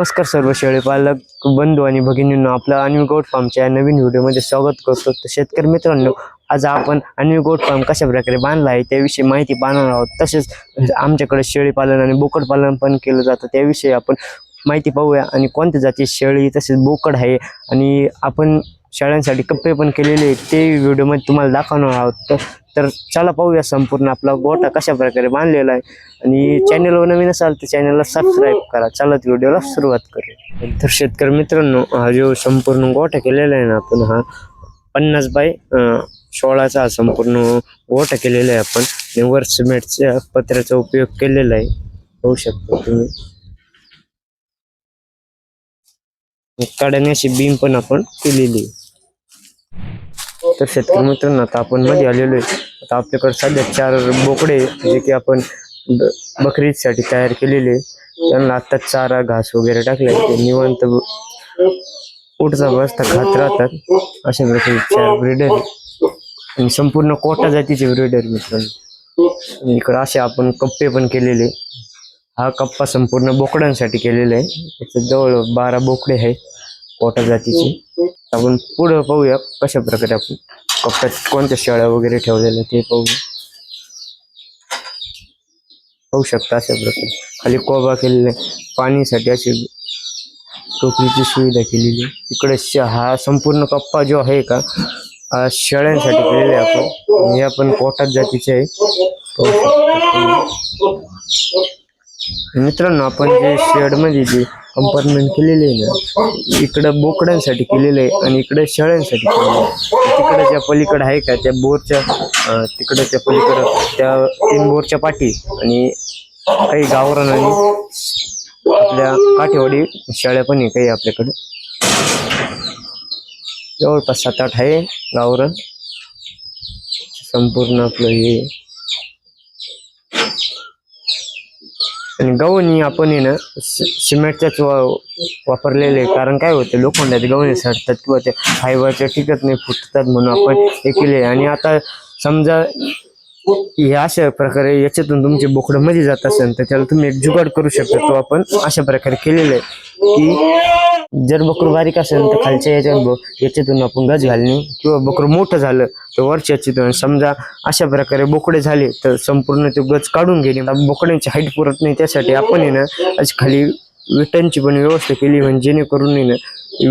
नमस्कार सर्व शेळीपालक बंधू आणि भगिनींनो आपलं अन्वी गोट फार्मच्या नवीन व्हिडिओमध्ये स्वागत करतो. तर शेतकरी मित्रांनो आज आपण अन्वी गोट फार्म कशा प्रकारे बांधला आहे त्याविषयी माहिती पाहणार आहोत. तसेच आमच्याकडे शेळीपालन आणि बोकड पालन पण केलं जातं. त्याविषयी आपण माहिती पाहूया आणि कोणत्या जाती शेळी तसेच बोकड आहे आणि आपण शाळांसाठी कप्पे पण केलेले आहेत. ते व्हिडिओमध्ये तुम्हाला दाखवणार आहोत. तर तर चला पाहूया संपूर्ण आपला गोटा कशा प्रकारे बांधलेला आहे. आणि चॅनलवर नवीन असाल तर चॅनलला सबस्क्राईब करा. चला व्हिडिओला सुरुवात करू तर शेतकरी मित्रांनो हा जो संपूर्ण गोठा केलेला आहे ना आपण हा पन्नास बाय सोळाचा हा संपूर्ण गोठा केलेला आहे आपण. आणि वर सिमेंटच्या पत्र्याचा उपयोग केलेला आहे. होऊ शकतो तुम्ही. काढण्याची बीम पण आपण केलेली आहे. तर शेतकरी मित्रांनो आता आपण मध्ये आलेलो आहे. आता आपल्याकडे सध्या चार बोकडे जे की आपण ब- बकरीसाठी तयार केलेले त्यांना आता चारा घास वगैरे टाकलाय ते निवंत उठचा बसता खात राहतात. अशा प्रकारे चार ब्रिडर आणि संपूर्ण कोटा जातीचे ब्रिडर मित्रांनो. इकडे असे आपण कप्पे पण केलेले हा कप्पा संपूर्ण बोकडांसाठी केलेला आहे. त्याच्यात जवळ बारा बोकडे आहेत. कोटा जातीची आपण पुढं पाहूया कशा प्रकारे आपण कप्प्यात कोणत्या शेळ्या वगैरे ठेवलेल्या ते पाहूया. पाहू शकता अशा प्रकारे. खाली कोबा केलेला पाणीसाठी अशी टोपलीची सुविधा केलेली. आहे. इकडे श- हा संपूर्ण कप्पा जो आहे का हा शेळ्यांसाठी केलेला आहे आपण. हे आपण कोटात जातीचे आहे. मित्रांनो आपण जे शेडमध्ये जे कंपार्टमेंट केलेले आहे ना इकडं बोकड्यांसाठी केलेलं आहे आणि इकडं शेळ्यांसाठी केलेलं आहे. तिकडच्या ज्या पलीकडे आहे का त्या बोरच्या तिकडच्या त्या पलीकडं त्या तीन बोरच्या पाठी आणि काही गावरान आणि आपल्या काठेवाडी शेळ्या पण आहे काही आपल्याकडे. जवळपास सात आठ आहे गावरान. संपूर्ण आपलं हे आणि गव्हाणी आपण आहे ना सिमेंटच्याच वा- वापरलेले कारण काय होते लोखंडाचे गव्हाणे सडतात किंवा ते फायबरच्या टिकत नाही फुटतात म्हणून आपण हे केले आणि आता समजा हे अशा प्रकारे याच्यातून तुमचे बोकडं मध्ये जात असेल तर त्याला तुम्ही एक जुगाड करू शकता. तो आपण अशा प्रकारे केलेलं आहे की जर बकरू बारीक असेल तर खालच्या याच्यात याच्यातून आपण गज घालणे किंवा बकरू मोठं झालं तर वरच्या याच्यातून समजा अशा प्रकारे बोकडे झाले तर संपूर्ण ते गज काढून घेणे. बोकड्यांची हाईट पुरत नाही त्यासाठी आपण आहे ना खाली विटांची पण व्यवस्था केली म्हणजे जेणेकरून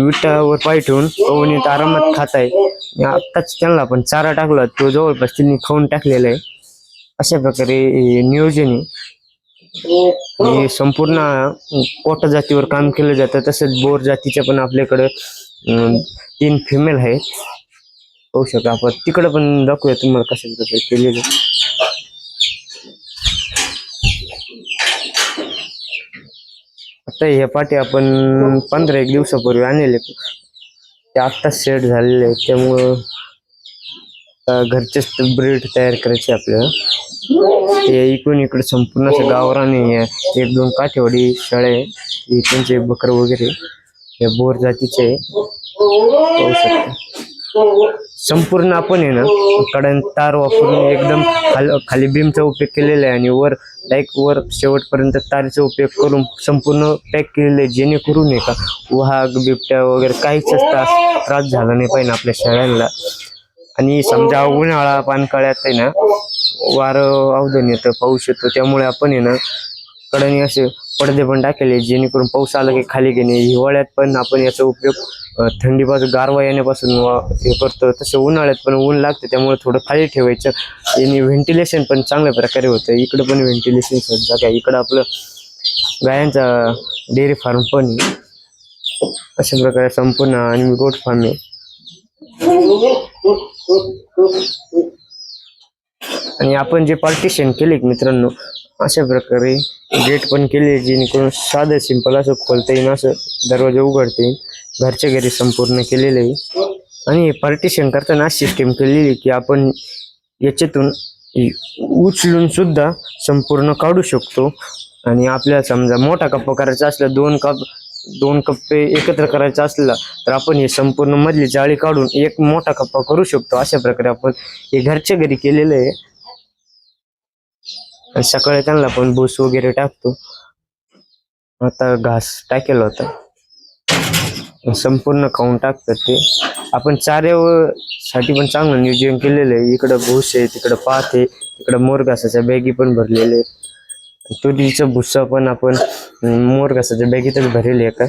विटावर पाय ठेवून पवनीत आरामात खात आहे. आत्ताच त्यांना आपण चारा टाकला. तो जवळपास त्यांनी खाऊन टाकलेला आहे. अशा प्रकारे नियोजन आहे. संपूर्ण कोटा जातीवर काम केलं जातं. तसंच बोर जातीच्या पण आपल्याकडं तीन फिमेल आहेत. पाहू शकता आपण. तिकडं पण दाखवूया तुम्हाला कशा प्रकारे केलेलं तर हे पाठी आपण पंधरा एक दिवसापूर्वी आणलेले. ते आत्ताच सेट झालेले आहेत. त्यामुळं घरचेच ब्रीड तयार करायचे आपल्याला. ते इकडून इकडे संपूर्ण असं गावराने एक दोन काठेवाडी शाळे आहे. त्यांचे बकर वगैरे हे बोर जातीचे आहे. संपूर्ण आपण आहे ना कडन तार वापरून एकदम खाल खाली बीमचा उपयोग केलेला आहे आणि वर लाईक वर शेवटपर्यंत तारेचा उपयोग करून संपूर्ण पॅक केलेलं आहे जेणेकरून आहे का वाघ बिबट्या वगैरे काहीच त्रास त्रास झाला नाही पाहिजे आपल्या शेळ्यांना आणि समजा उन्हाळा पानकाळ्यात आहे ना वारं अवधन येतं पाऊस येतो त्यामुळे आपण आहे ना कडनी असे पडदे पण टाकले जेणेकरून पाऊस आला की खाली घेणे हिवाळ्यात पण आपण याचा उपयोग थंडीपासून गारवा येण्यापासून वा- हे करतो तसं उन्हाळ्यात पण ऊन लागतं त्यामुळे थोडं खाली ठेवायचं. आणि व्हेंटिलेशन पण चांगल्या प्रकारे होतं. इकडं पण व्हेंटिलेशन जागा इकडं आपलं गायांचा डेअरी फार्म पण आहे. अशा प्रकारे संपूर्ण आणि गोट फार्म आहे. आणि आपण जे पार्टिशन केले मित्रांनो अशा प्रकारे गेट पण केले जेणेकरून साधं सिंपल असं खोलता येईल असं दरवाजा उघडता येईल घरच्या घरी संपूर्ण केलेलं. आहे आणि पार्टिशन करताना सिस्टीम केलेली आहे की आपण याच्यातून उचलून सुद्धा संपूर्ण काढू शकतो. आणि आपल्याला समजा मोठा कप्पा करायचा असला दोन कप दोन कप्पे एकत्र करायचा असला तर आपण हे संपूर्ण मधली जाळी काढून एक मोठा कप्पा करू शकतो. अशा प्रकारे आपण हे घरच्या घरी केलेलं आहे. आणि सकाळी त्यांना आपण भूस वगैरे टाकतो. आता घास टाकेल होता. संपूर्ण खाऊन टाकतात ते. आपण चाऱ्यासाठी पण चांगलं नियोजन केलेलं आहे. इकडं भूस आहे तिकडं पात आहे तिकडं मोर घासाच्या बॅगी पण भरलेले आहे तुरीचं भुस्सा पण आपण मोरघासाच्या मोर घासाच्या बॅगीतच भरेल आहे का?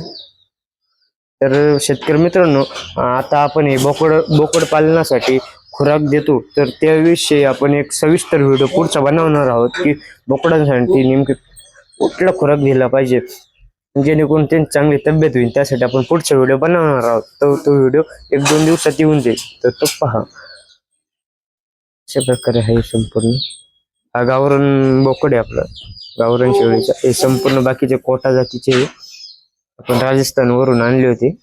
तर शेतकरी मित्रांनो आता आपण हे बोकड बोकड पालनासाठी खुराक देतो. तर त्याविषयी आपण एक सविस्तर व्हिडिओ पुढचा बनवणार आहोत की बोकडांसाठी नेमकी कुठला खुराक दिला पाहिजे. जेणेकरून त्यांची चांगली तब्येत होईल. त्यासाठी आपण पुढचा व्हिडिओ बनवणार आहोत. तो तो व्हिडिओ एक दोन दिवसात येऊन जाईल. तर तो पहा. अशा प्रकारे आहे संपूर्ण. हा गावरण बोकड आहे आपला. गावरण शेवळीचा हे संपूर्ण बाकीचे कोटा जातीचे आपण आपण राजस्थानवरून आणले होते.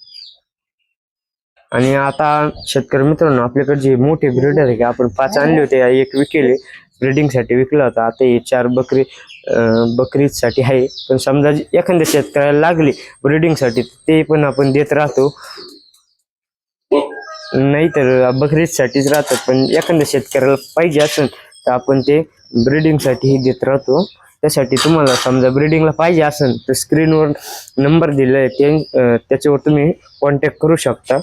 आणि आता शेतकरी मित्रांनो आपल्याकडे जे मोठे ब्रिडर आहे आपण पाच आणले होते. एक विकेले ब्रिडिंगसाठी विकला होता. आता हे चार बकरी अं, बकरीसाठी आहे. पण समजा एखाद्या शेतकऱ्याला लागली ब्रिडिंगसाठी ते पण आपण देत राहतो. नाही तर बकरीच राहतात. पण एखाद्या शेतकऱ्याला पाहिजे असेल तर आपण ते ब्रिडिंगसाठीही देत राहतो. त्यासाठी तुम्हाला समजा ब्रिडिंगला पाहिजे असेल तर स्क्रीनवर नंबर दिलाय. ते त्याच्यावर तुम्ही कॉन्टॅक्ट करू शकता.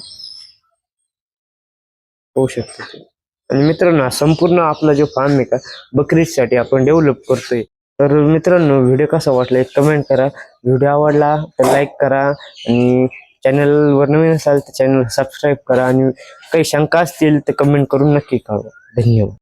होऊ शकते. आणि मित्रांनो संपूर्ण आपला जो फार्म आहे का बकरीसाठी आपण डेव्हलप करतोय. तर मित्रांनो व्हिडिओ कसा वाटला एक कमेंट करा. व्हिडिओ आवडला तर लाईक करा आणि चॅनलवर नवीन असाल तर चॅनल सबस्क्राईब करा आणि काही शंका असतील तर कमेंट करून नक्की कळवा. धन्यवाद.